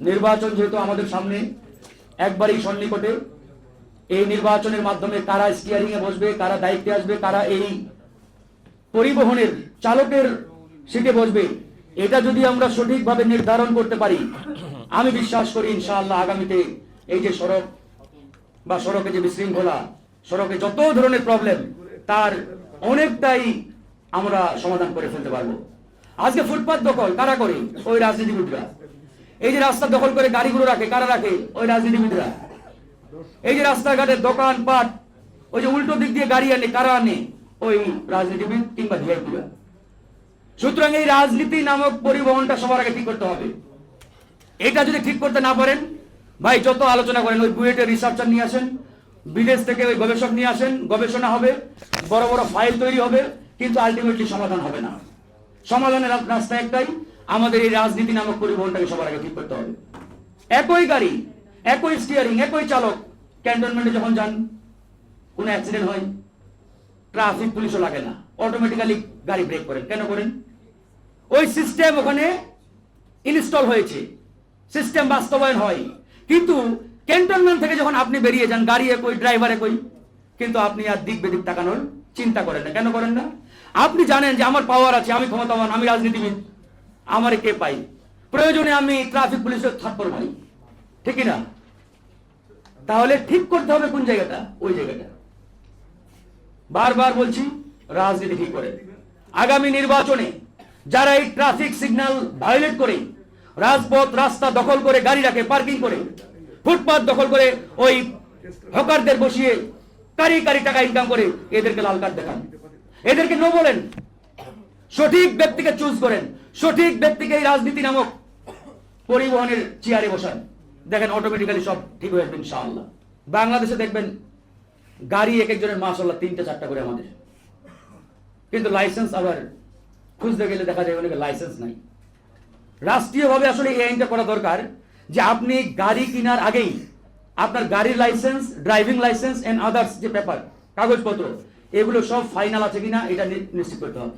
নির্বাচন যেহেতু আমাদের সামনে, একবারই সন্নিকটে এই নির্বাচনের মাধ্যমে কারা এ বসবে, কারা দায়িত্বে আসবে, কারা এই পরিবহনের চালকের সিটে বসবে, এটা যদি আমরা সঠিকভাবে নির্ধারণ করতে পারি, আমি বিশ্বাস করি ইনশাআল্লাহ আগামীতে এই যে সড়ক বা সড়কে যে বিশৃঙ্খলা, সড়কে যত ধরনের প্রবলেম তার অনেকটাই আমরা সমাধান করে ফেলতে পারব। আজকে ফুটপাত দখল কারা করে? ওই রাজনীতিবিদরা। এই যে রাস্তা দখল করে গাড়িগুলো রাখে, কারা রাখে? ওই রাজনীতিবিদরা। এই যে রাস্তাঘাটের দোকান পাট ওই যে উল্টো দিক দিয়ে গাড়ি আনে, কারা আনে? ওই রাজনীতিবিদ কিংবা ভিআইপিরা সুতরাং এই রাজনীতি নামক পরিবহনটা সবার আগে ঠিক করতে হবে। এটা যদি ঠিক করতে না পারেন, ভাই, যত আলোচনা করেন, ওই বুয়েটের রিসার্চার নিয়ে আসেন, বিদেশ থেকে ওই গবেষক নিয়ে আসেন, গবেষণা হবে, বড় বড় ফাইল তৈরি হবে, কিন্তু আলটিমেটলি সমাধান হবে না। সমাধানের রাস্তা একটাই আমাদের এই রাজনীতি নামক পরিবহনটাকে সবার আগে ঠিক করতে হবে। একই গাড়ি, একই স্টিয়ারিং একই চালক ক্যান্টনমেন্টে যখন যান, কোনো অ্যাক্সিডেন্ট হয় ট্রাফিক পুলিশও লাগে না। অটোমেটিক্যালি গাড়ি ব্রেক করেন। কেন করেন? ওই সিস্টেম ওখানে ইনস্টল হয়েছে। সিস্টেম বাস্তবায়ন হয়। কিন্তু ক্যান্টনমেন্ট থেকে যখন আপনি বেরিয়ে যান, গাড়ি একই ড্রাইভার একই, কিন্তু আপনি আর দিক বেদিক তাকানোর চিন্তা করেন না। কেন করেন না? আপনি জানেন যে আমার পাওয়ার আছে, আমি ক্ষমতাবান, আমি রাজনীতিবিদ। আমারে কে পাই? প্রয়োজনে আমি ট্রাফিক পুলিশের থাপ্পড় মারি। ঠিক না তাহলে ঠিক করতে হবে কোন জায়গাটা? ওই জায়গাটা। বারবার বলছি, রাজনীতি ঠিক করে। আগামী নির্বাচনে যারা এই ট্রাফিক সিগন্যাল ভায়োলেট করে, রাজপথ, রাস্তা দখল করে, গাড়ি রাখে পার্কিং করে ফুটপাথ দখল করে, ওই হকারদের বসিয়ে কারি কারি টাকা ইনকাম করে এদেরকে লাল কার্ড দেখান। এদেরকে নো বলেন। সঠিক ব্যক্তিকে চুজ করেন। সঠিক ব্যক্তিকে এই রাজনীতি নামক পরিবহনের চেয়ারে বসান। দেখেন অটোমেটিক্যালি সব ঠিক হয়ে যাবে ইনশাআল্লাহ। বাংলাদেশে দেখবেন গাড়ি এক একজনের মাসাল্লাহ তিনটা চারটা করে আমাদের। কিন্তু লাইসেন্স আবার খুঁজতে গেলে দেখা যায় অনেকে লাইসেন্স নাই। রাষ্ট্রীয়ভাবে আসলে এই আইনটা করা দরকার যে আপনি গাড়ি কেনার আগেই আপনার গাড়ির license driving license and others যে পেপার কাগজপত্র, এগুলো সব ফাইনাল আছে কিনা এটা নিশ্চিত করতে হবে।